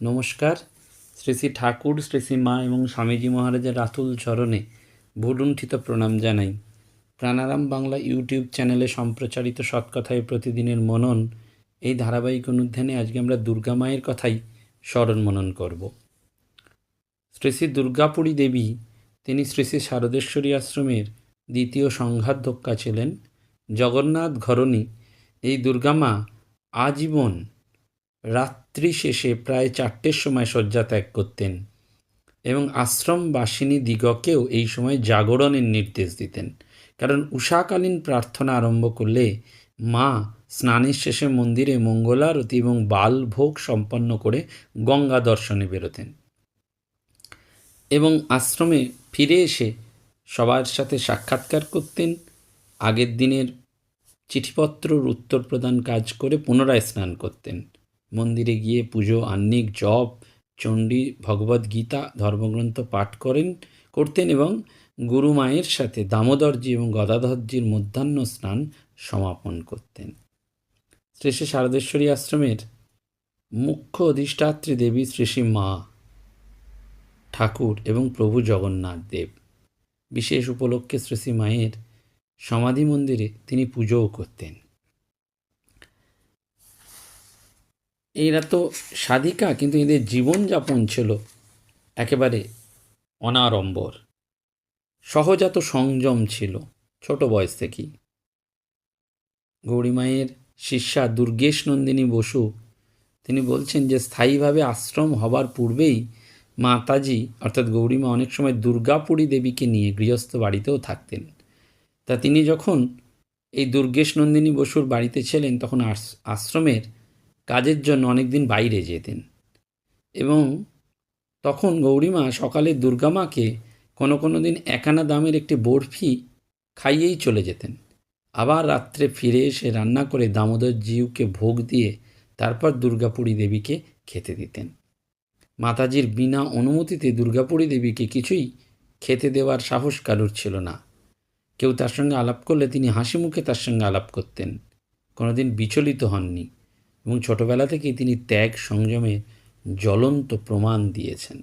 নমস্কার। শ্রী শ্রী ঠাকুর, শ্রী শ্রী মা এবং স্বামীজি মহারাজের রাতুল চরণে ভুলুণ্ঠিত প্রণাম জানাই। প্রাণারাম বাংলা ইউটিউব চ্যানেলে সম্প্রচারিত সৎকথায় প্রতিদিনের মনন, এই ধারাবাহিক অনুধ্যানে আজকে আমরা দুর্গা মায়ের কথাই স্মরণ মনন করব। শ্রী শ্রী দুর্গাপুরী দেবী, তিনি শ্রী শ্রী শারদেশ্বরী আশ্রমের দ্বিতীয় সংঘাধ্যক্ষা ছিলেন। জগন্নাথ ঘরণী, এই দুর্গামা আজীবন রাত্রি শেষে প্রায় চারটের সময় শয্যা ত্যাগ করতেন এবং আশ্রমবাসিনী দিগকেও এই সময় জাগরণের নির্দেশ দিতেন। কারণ উষাকালীন প্রার্থনা আরম্ভ করলে মা স্নানের শেষে মন্দিরে মঙ্গলারতি এবং বালভোগ সম্পন্ন করে গঙ্গা দর্শনে বেরোতেন। এবং আশ্রমে ফিরে এসে সবার সাথে সাক্ষাৎকার করতেন। আগের দিনের চিঠিপত্রর উত্তর প্রদান কাজ করে পুনরায় স্নান করতেন। মন্দিরে গিয়ে পুজো, আহ্নিক, জপ, চণ্ডী ভগবদ গীতা, ধর্মগ্রন্থ পাঠ করেন, করতেন এবং গুরু মায়ের সাথে দামোদরজি এবং গদাধরজির মধ্যাহ্ন স্নান সমাপন করতেন। শ্রী শ্রী শারদেশ্বরী আশ্রমের মুখ্য অধিষ্ঠাত্রী দেবী শ্রী মা ঠাকুর এবং প্রভু জগন্নাথ দেব। বিশেষ উপলক্ষে শ্রী মায়ের সমাধি মন্দিরে তিনি পুজোও করতেন। এরা তো সাধিকা, কিন্তু এদের জীবনযাপন ছিল একেবারে অনাড়ম্বর। সহজাত সংযম ছিল ছোট বয়স থেকেই। গৌরীমায়ের শিষ্যা দুর্গেশ নন্দিনী বসু, তিনি বলছেন যে, স্থায়ীভাবে আশ্রম হবার পূর্বেই মাতাজি, অর্থাৎ গৌরীমা অনেক সময় দুর্গাপুরী দেবীকে নিয়ে গৃহস্থ বাড়িতেও থাকতেন। তা তিনি যখন এই দুর্গেশ নন্দিনী বসুর বাড়িতে ছিলেন, তখন আশ্রমের কাজের জন্য অনেক দিন বাইরে যেতেন। এবং তখন গৌরীমা সকালে দুর্গামাকে কোনো কোনো দিন একানা দামের একটি বরফি খাইয়েই চলে যেতেন। আবার রাত্রে ফিরে এসে রান্না করে দামোদর জিউকে ভোগ দিয়ে তারপর দুর্গাপুরী দেবীকে খেতে দিতেন। মাতাজির বিনা অনুমতিতে দুর্গাপুরী দেবীকে কিছুই খেতে দেওয়ার সাহস কারুর ছিল না। কেউ তার সঙ্গে আলাপ করলে তিনি হাসি মুখে তার সঙ্গে আলাপ করতেন। কোনোদিন বিচলিত হননি। এবং ছোটবেলা থেকেই তিনি ত্যাগ সংযমে জ্বলন্ত প্রমাণ দিয়েছেন।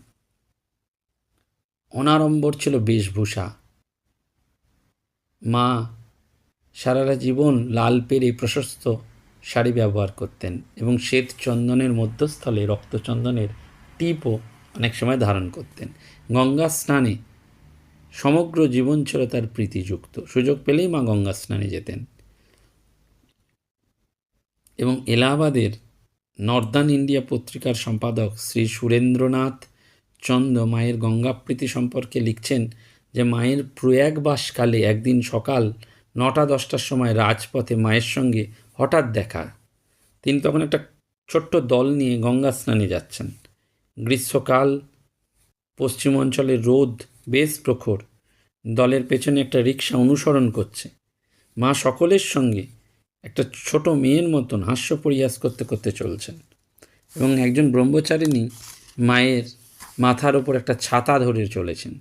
অনাড়ম্বর ছিল বেশভূষা। মা সারারা জীবন লাল পেরে প্রশস্ত শাড়ি ব্যবহার করতেন এবং শ্বেত চন্দনের মধ্যস্থলে রক্তচন্দনের টিপও অনেক সময় ধারণ করতেন। গঙ্গা স্নানে সমগ্র জীবন ছিল তার প্রীতিযুক্ত। সুযোগ পেলেই মা গঙ্গা স্নানে যেতেন। এবং এলাহাবাদের নর্দার্ন ইন্ডিয়া পত্রিকার সম্পাদক শ্রী সুরেন্দ্রনাথ চন্দ মায়ের গঙ্গাপ্রীতি সম্পর্কে লিখছেন যে মায়ের প্রয়াগবাসকালে একদিন সকাল নটা দশটার সময় রাজপথে মায়ের সঙ্গে হঠাৎ দেখা। তিনি তখন একটা ছোট্ট দল নিয়ে গঙ্গা স্নানে যাচ্ছেন। গ্রীষ্মকাল, পশ্চিম অঞ্চলের রোদ বেশ প্রখর। দলের পেছনে একটা রিক্সা অনুসরণ করছে। মা সকলের সঙ্গে একটা ছোট মেয়ের মতন হাস্য পরিহাস করতে করতে চলছেন। এবং একজন ব্রহ্মচারিণী মায়ের মাথার ওপর একটা ছাতা ধরে চলেছেন।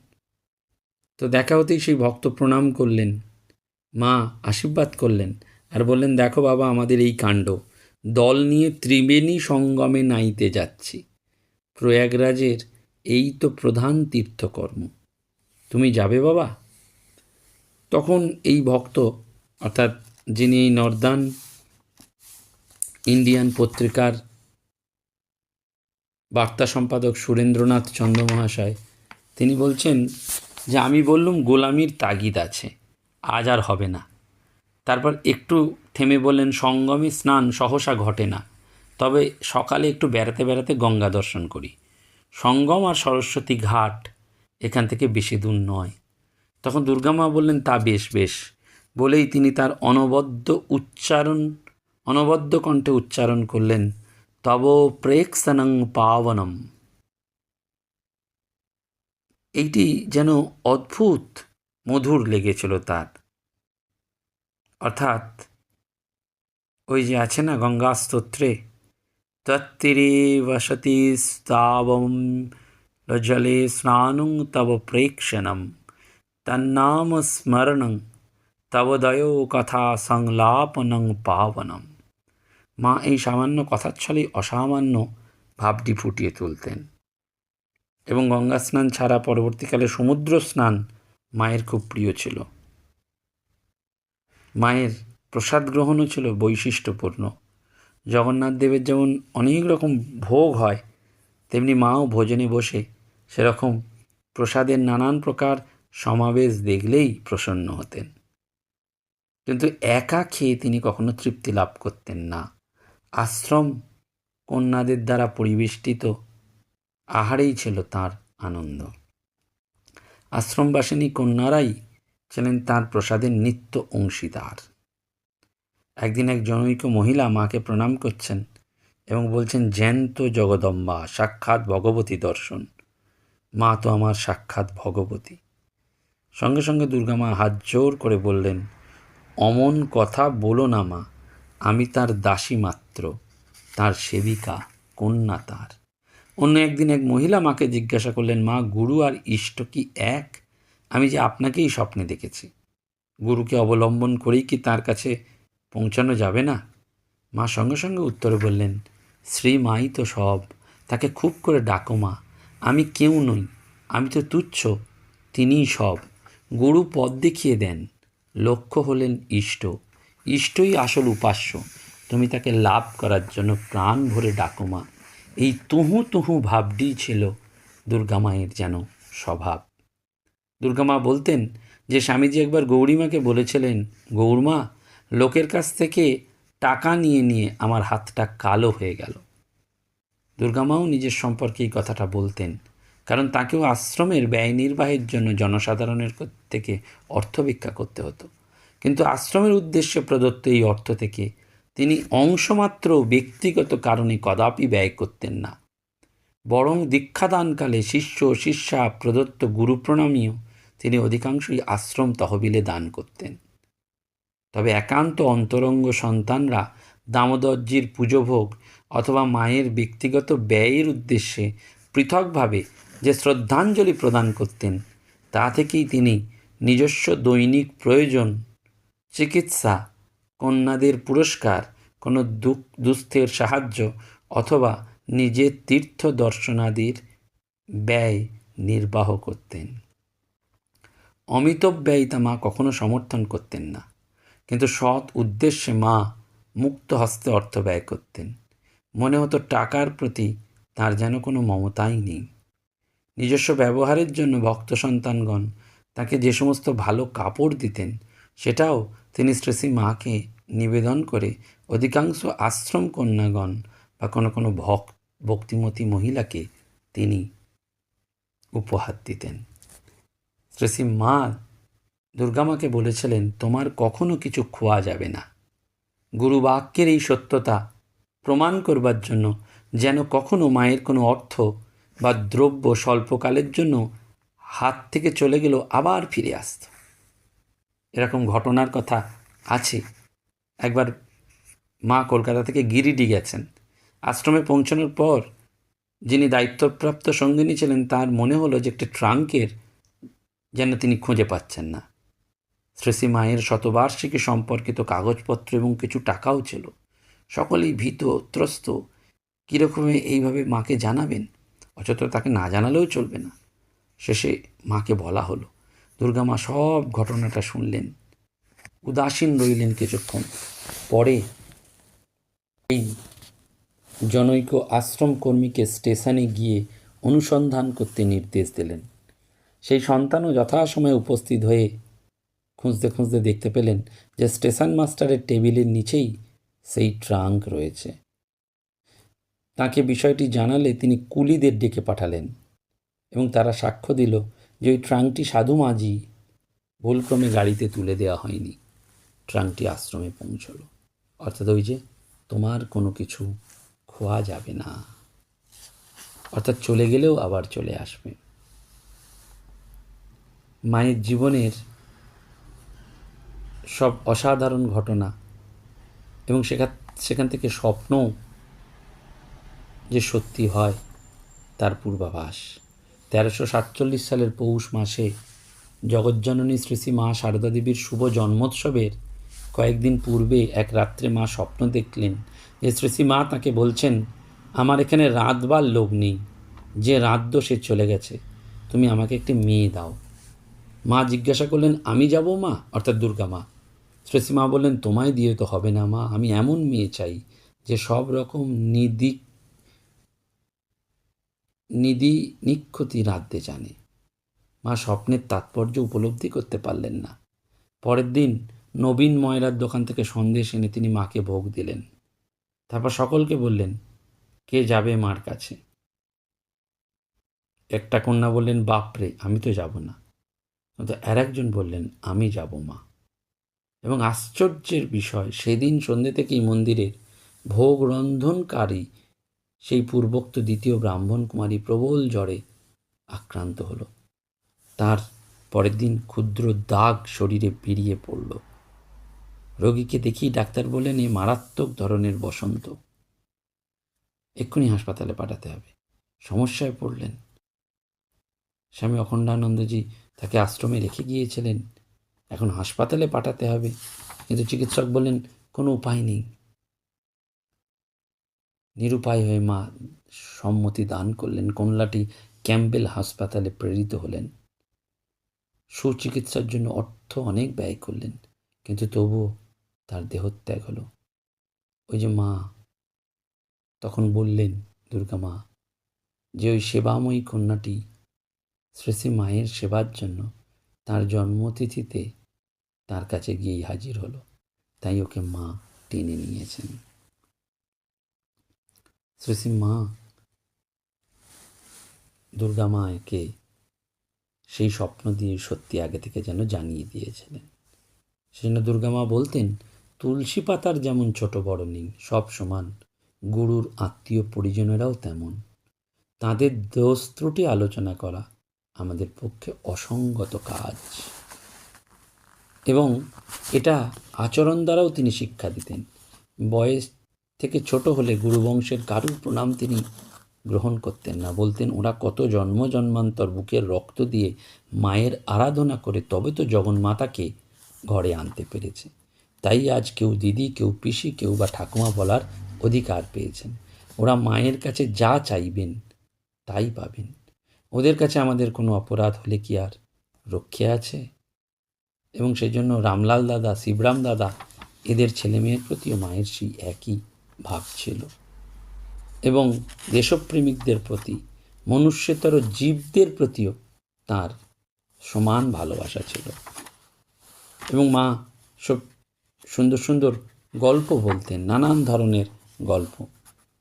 তো দেখা হতেই সেই ভক্ত প্রণাম করলেন, মা আশীর্বাদ করলেন আর বললেন, দেখো বাবা, আমাদের এই কাণ্ড। দল নিয়ে ত্রিবেণী সঙ্গমে নাইতে যাচ্ছি। প্রয়াগরাজের এই তো প্রধান তীর্থকর্ম। তুমি যাবে বাবা? তখন এই ভক্ত অর্থাৎ যিনি নর্দার্ন ইন্ডিয়ান পত্রিকার বার্তা সম্পাদক সুরেন্দ্রনাথ চন্দ্র মহাশয় তিনি বলছেন যে আমি বললুম, গোলামির তাগিদ আছে, আজ আর হবে না। তারপর একটু থেমে বললেন, সঙ্গমে স্নান সহসা ঘটে না, তবে সকালে একটু বেড়াতে বেড়াতে গঙ্গা দর্শন করি। সঙ্গম আর সরস্বতী ঘাট এখান থেকে বেশি দূর নয়। তখন দুর্গামা বললেন, তা বেশ বেশ। বলেই তিনি তার অনবদ্য উচ্চারণ, অনবদ্য কণ্ঠে উচ্চারণ করলেন, তব প্রেক্ষণং পাবনম। এইটি যেন অদ্ভুত, মধুর লেগেছিল তার। অর্থাৎ ওই যে আছে না গঙ্গা স্তোত্রে, তত্তীরে বসতি স্তাবম জলে স্নানুং তব প্রেক্ষণম তন্নাম স্মরণং। তবদয় কথা সংলাপনং পাবনম। মা এই সামান্য কথার ছলেই অসামান্য ভাবটি ফুটিয়ে তুলতেন। এবং গঙ্গা স্নান ছাড়া পরবর্তীকালে সমুদ্র স্নান মায়ের খুব প্রিয় ছিল। মায়ের প্রসাদ গ্রহণও ছিল বৈশিষ্ট্যপূর্ণ। জগন্নাথ দেবের যেমন অনেক রকম ভোগ হয়, তেমনি মাও ভোজনে বসে সেরকম প্রসাদের নানান প্রকার সমাবেশ দেখলেই প্রসন্ন হতেন। কিন্তু একা খেয়ে তিনি কখনো তৃপ্তি লাভ করতেন না। আশ্রম কন্যাদের দ্বারা পরিবেষ্টিত আহারেই ছিল তার আনন্দ। আশ্রমবাসিনী কন্যারাই ছিলেন তার প্রসাদের নিত্য অংশীদার। একদিন এক জনৈক মহিলা মাকে প্রণাম করছেন এবং বলছেন, জ্যান্ত জগদম্বা, সাক্ষাৎ ভগবতী দর্শন। মা তো আমার সাক্ষাৎ ভগবতী। সঙ্গে সঙ্গে দুর্গা মা হাত জোর করে বললেন অমন কথা বলো না মা, আমি তার দাসী মাত্র, তার সেবিকা, কন্যা তার। অন্য একদিন এক মহিলা মাকে জিজ্ঞাসা করলেন, মা, গুরু আর ইষ্ট কি এক? আমি যে আপনাকেই স্বপ্নে দেখেছি। গুরুকে অবলম্বন করেই কি তার কাছে পৌঁছানো যাবে না? মা সঙ্গে সঙ্গে উত্তরে বললেন, শ্রী মাই তো সব, তাকে খুব করে ডাকো মা, আমি কেউ নই, আমি তো তুচ্ছ, তিনিই সব। গুরু পথ দেখিয়ে দেন লক্ষ্য হলেন ইষ্ট। ইষ্টই আসল উপাস্য। তুমি তাকে লাভ করার জন্য প্রাণ ভরে ডাকো মা। এই তুহু তুহু ভাবটি ছিল দুর্গামায়ের যেন স্বভাব। দুর্গামা বলতেন যে স্বামীজি একবার গৌরীমাকে বলেছিলেন, গৌরমা, লোকের কাছ থেকে টাকা নিয়ে নিয়ে আমার হাতটা কালো হয়ে গেল। দুর্গামাও নিজের সম্পর্কে এই কথাটা বলতেন, কারণ তাকেও আশ্রমের ব্যয় নির্বাহের জন্য জনসাধারণের থেকে অর্থ ভিক্ষা করতে হতো। কিন্তু আশ্রমের উদ্দেশ্যে প্রদত্ত এই অর্থ থেকে তিনি অংশমাত্র ব্যক্তিগত কারণে কদাপি ব্যয় করতেন না। বরং দীক্ষাদানকালে শিষ্য শিষ্যা প্রদত্ত গুরুপ্রণামীও তিনি অধিকাংশই আশ্রম তহবিলে দান করতেন। তবে একান্ত অন্তরঙ্গ সন্তানরা দামোদরজির পুজোভোগ অথবা মায়ের ব্যক্তিগত ব্যয়ের উদ্দেশ্যে পৃথকভাবে যে শ্রদ্ধাঞ্জলি প্রদান করতেন, তা থেকেই তিনি নিজস্ব দৈনিক প্রয়োজন। চিকিৎসা, কন্যাদের পুরস্কার, কোনো দুঃখ, দুস্থের সাহায্য অথবা নিজের তীর্থ দর্শনাদির ব্যয় নির্বাহ করতেন। অমিতব ব্যয় তা মা কখনো সমর্থন করতেন না। কিন্তু সৎ উদ্দেশ্যে মা মুক্ত হস্তে অর্থ ব্যয় করতেন। মনে হতো টাকার প্রতি তার যেন কোনো মমতাই নেই। নিজস্ব ব্যবহারের জন্য ভক্ত সন্তানগণ তাকে যে সমস্ত ভালো কাপড় দিতেন, সেটাও তিনি শ্রেষী মাকে নিবেদন করে অধিকাংশ আশ্রম কন্যাগণ বা কোনো কোনো ভক, ভক্তিমতী মহিলাকে তিনি উপহার দিতেন। শ্রেষী মা দুর্গামাকে বলেছিলেন, তোমার কখনো কিছু খোয়া যাবে না। গুরু বাক্যের এই সত্যতা প্রমাণ করবার জন্য যেন কখনো মায়ের কোনো অর্থ বা দ্রব্য স্বল্পকালের জন্য হাত থেকে চলে গেল, আবার ফিরে আসত। এরকম ঘটনার কথা আছে। একবার মা কলকাতা থেকে গিরিডি গেছেন। আশ্রমে পৌঁছানোর পর যিনি দায়িত্বপ্রাপ্ত সঙ্গিনী ছিলেন, তার মনে হলো যে একটি ট্রাঙ্কের যেন তিনি খুঁজে পাচ্ছেন না। শ্রেষী মায়ের শতবার্ষিকী সম্পর্কিত কাগজপত্র এবং কিছু টাকাও ছিল। সকলেই ভীত ত্রস্ত কীরকমে এইভাবে মাকে জানাবেন? অথচ তাকে না জানালেও চলবে না। শেষে মাকে বলা হলো। দুর্গা মা সব ঘটনাটা শুনলেন। উদাসীন রইলেন কিছুক্ষণ। পরে এই জনৈক আশ্রম কর্মীকে স্টেশনে গিয়ে অনুসন্ধান করতে নির্দেশ দিলেন। সেই সন্তানও যথাসময়ে উপস্থিত হয়ে খুঁজতে খুঁজতে দেখতে পেলেন যে স্টেশন মাস্টারের টেবিলের নিচেই সেই ট্রাঙ্ক রয়েছে। তাকে বিষয়টি জানালে তিনি কুলিদের ডেকে পাঠালেন। এবং তারা সাক্ষ্য দিল যে ওই ট্রাঙ্কটি সাধু মাঝি ভুলক্রমে গাড়িতে তুলে দেওয়া হয়নি। ট্রাঙ্কটি আশ্রমে পৌঁছলো। অর্থাৎ ওই যে তোমার কোনো কিছু খোয়া যাবে না। অর্থাৎ চলে গেলেও আবার চলে আসবে। মায়ের জীবনের সব অসাধারণ ঘটনা এবং সেখান সেখান থেকে স্বপ্ন যে সত্যি হয়, তার পূর্বাভাস। তেরোশো সাতচল্লিশ সালের পৌষ মাসে জগজ্জননী শ্রী শ্রী মা সারদা দেবীর শুভ জন্মোৎসবের কয়েকদিন পূর্বে এক রাত্রে মা স্বপ্ন দেখলেন যে শ্রী শ্রী মা তাকে বলছেন, আমার এখানে রাত রাতবার লোক নেই, যে রাত সে চলে গেছে, তুমি আমাকে একটি মেয়ে দাও। মা জিজ্ঞাসা করলেন, আমি যাব মা? অর্থাৎ দুর্গা মা। শ্রেষী মা বললেন, তোমায় দিয়ে তো হবে না মা, আমি এমন মেয়ে চাই যে সব রকম নিদি নিধি নিক্ষতি রাঁধতে জানে। মা স্বপ্নের তাৎপর্য উপলব্ধি করতে পারলেন না। পরের দিন নবীন ময়রার দোকান থেকে সন্দেশ এনে তিনি মাকে ভোগ দিলেন। তারপর সকলকে বললেন, কে যাবে মার কাছে? একটা কন্যা বললেন, বাপরে, আমি তো যাব না। কিন্তু আর একজন বললেন, আমি যাব, মা। এবং আশ্চর্যের বিষয়, সেদিন সন্ধ্যে থেকেই মন্দিরের ভোগ রন্ধনকারী সেই পূর্বোক্ত দ্বিতীয় ব্রাহ্মণ কুমারী প্রবল জ্বরে আক্রান্ত হল। তার পরের দিন ক্ষুদ্র দাগ শরীরে বেরিয়ে পড়ল। রোগীকে দেখি ডাক্তার বললেন, এ মারাত্মক ধরনের বসন্ত। এক্ষুনি হাসপাতালে পাঠাতে হবে। সমস্যায় পড়লেন। স্বামী অখণ্ডানন্দজি তাকে আশ্রমে রেখে গিয়েছিলেন। এখন হাসপাতালে পাঠাতে হবে। কিন্তু চিকিৎসক বললেন, কোনো উপায় নেই। নিরুপায় হয়ে মা সম্মতি দান করলেন। কমলাটি ক্যাম্বেল হাসপাতালে প্রেরিত হলেন। সুচিকিৎসার জন্য অর্থ অনেক ব্যয় করলেন, কিন্তু তবুও তার দেহত্যাগ হলো। ওই যে মা তখন বললেন, দুর্গা মা, যে ওই সেবাময়ী কন্যাটি শ্রেষী মায়ের সেবার জন্য তার জন্মতিথিতে তার কাছে গিয়েই হাজির হলো, তাই ওকে মা টেনে নিয়েছেন। শ্রেষী মা দুর্গা মাকে সেই স্বপ্ন দিয়ে সত্যি আগে থেকে যেন জানিয়ে দিয়েছিলেন। সেজন্য দুর্গা মা বলতেন, তুলসী পাতার যেমন ছোট বড় নেই সব সমান গুরুর আত্মীয় পরিজনেরাও তেমন। তাদের দোষ ত্রুটি আলোচনা করা আমাদের পক্ষে অসঙ্গত কাজ। এবং এটা আচরণ দ্বারাও তিনি শিক্ষা দিতেন। বয়স থেকে ছোট হলে গুরুবংশের কারুর প্রণাম তিনি গ্রহণ করতেন না। বলতেন, ওরা কত জন্ম জন্মান্তর বুকের রক্ত দিয়ে মায়ের আরাধনা করে, তবে তো জগন্মাতাকে ঘরে আনতে পেরেছে। তাই আজ কেউ দিদি, কেউ পিসি, কেউ বা ঠাকুমা বলার অধিকার পেয়েছেন। ওরা মায়ের কাছে যা চাইবেন, তাই পাবেন। ওদের কাছে আমাদের কোনো অপরাধ হলে কি আর রক্ষে আছে? এবং সেই জন্য রামলাল দাদা, শিবরাম দাদা, এদের ছেলে মেয়ের প্রতিও মায়ের সেই একই ভাব ছিল। এবং দেশপ্রেমিকদের প্রতি, মনুষ্যতর জীবদের প্রতিও তার সমান ভালোবাসা ছিল। এবং মা সব সুন্দর সুন্দর গল্প বলতেন, নানান ধরনের গল্প।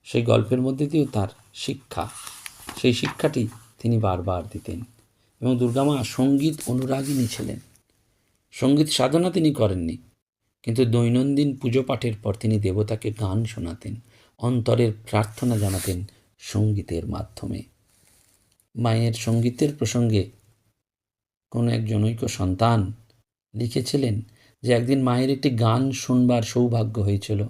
সেই গল্পের মধ্যে দিয়েও তার শিক্ষা, সেই শিক্ষাটি তিনি বারবার দিতেন। এবং দুর্গামা সংগীত অনুরাগিনী ছিলেন। সংগীত সাধনা তিনি করেননি। কিন্তু দৈনন্দিন পুজো পাঠের পর তিনি দেবতাকে গান শোনাতেন, অন্তরের প্রার্থনা জানাতেন সঙ্গীতের মাধ্যমে। মায়ের সঙ্গীতের প্রসঙ্গে কোনো এক জনৈক সন্তান লিখেছিলেন যে একদিন মায়ের একটি গান শুনবার সৌভাগ্য হয়েছিল।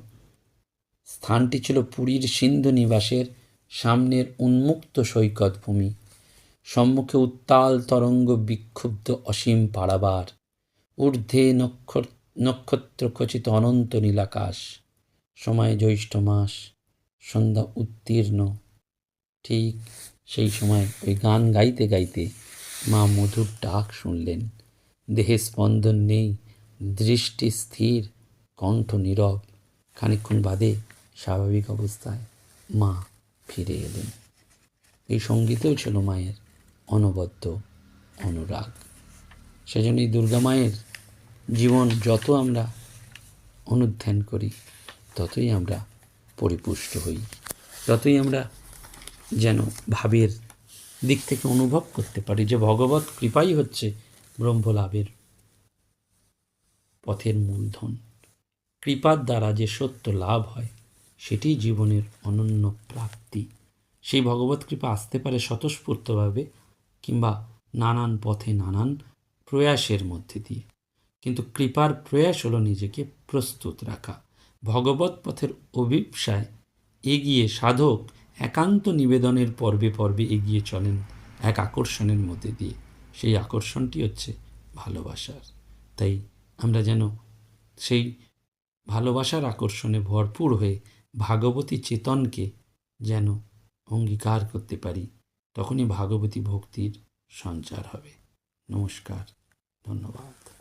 স্থানটি ছিল পুরীর সিন্ধু নিবাসের সামনের উন্মুক্ত সৈকত ভূমি। সম্মুখে উত্তাল তরঙ্গ বিক্ষুব্ধ অসীম পাড়াবার ঊর্ধ্বে নক্ষত্র খচিত অনন্ত নীলাকাশ সময় জ্যৈষ্ঠ মাস, সন্ধ্যা উত্তীর্ণ। ঠিক সেই সময় ওই গান গাইতে গাইতে মা মধুর ডাক শুনলেন। দেহে স্পন্দন নেই, দৃষ্টি স্থির, কণ্ঠ নীরব। খানিক্ষণ বাদে স্বাভাবিক অবস্থায় মা ফিরে এলেন। এই সঙ্গীতেও ছিল মায়ের অনবদ্য অনুরাগ। সেজন্য এই দুর্গা মায়ের জীবন যত আমরা অনুধ্যান করি, ততই আমরা পরিপুষ্ট হই। ততই আমরা যেন ভাবের দিক থেকে অনুভব করতে পারি যে ভগবত কৃপাই হচ্ছে ব্রহ্মলাভের পথের মূলধন। কৃপার দ্বারা যে সত্য লাভ হয় সেটাই জীবনের অনন্য প্রাপ্তি। সেই ভগবত কৃপা আসতে পারে স্বতঃস্ফূর্তভাবে কিংবা নানান পথে নানান প্রয়াসের মধ্যে দিয়ে। কিন্তু কৃপার প্রয়াস হলো নিজেকে প্রস্তুত রাখা। ভগবত পথের অভিপ্সায় এগিয়ে সাধক একান্ত নিবেদনের পর্বে পর্বে এগিয়ে চলেন এক আকর্ষণের মধ্যে দিয়ে। সেই আকর্ষণটি হচ্ছে ভালোবাসার। তাই আমরা যেন সেই ভালোবাসার আকর্ষণে ভরপুর হয়ে ভাগবতী চেতনকে যেন অঙ্গীকার করতে পারি, তখনই ভাগবতী ভক্তির সঞ্চার হবে। নমস্কার, ধন্যবাদ।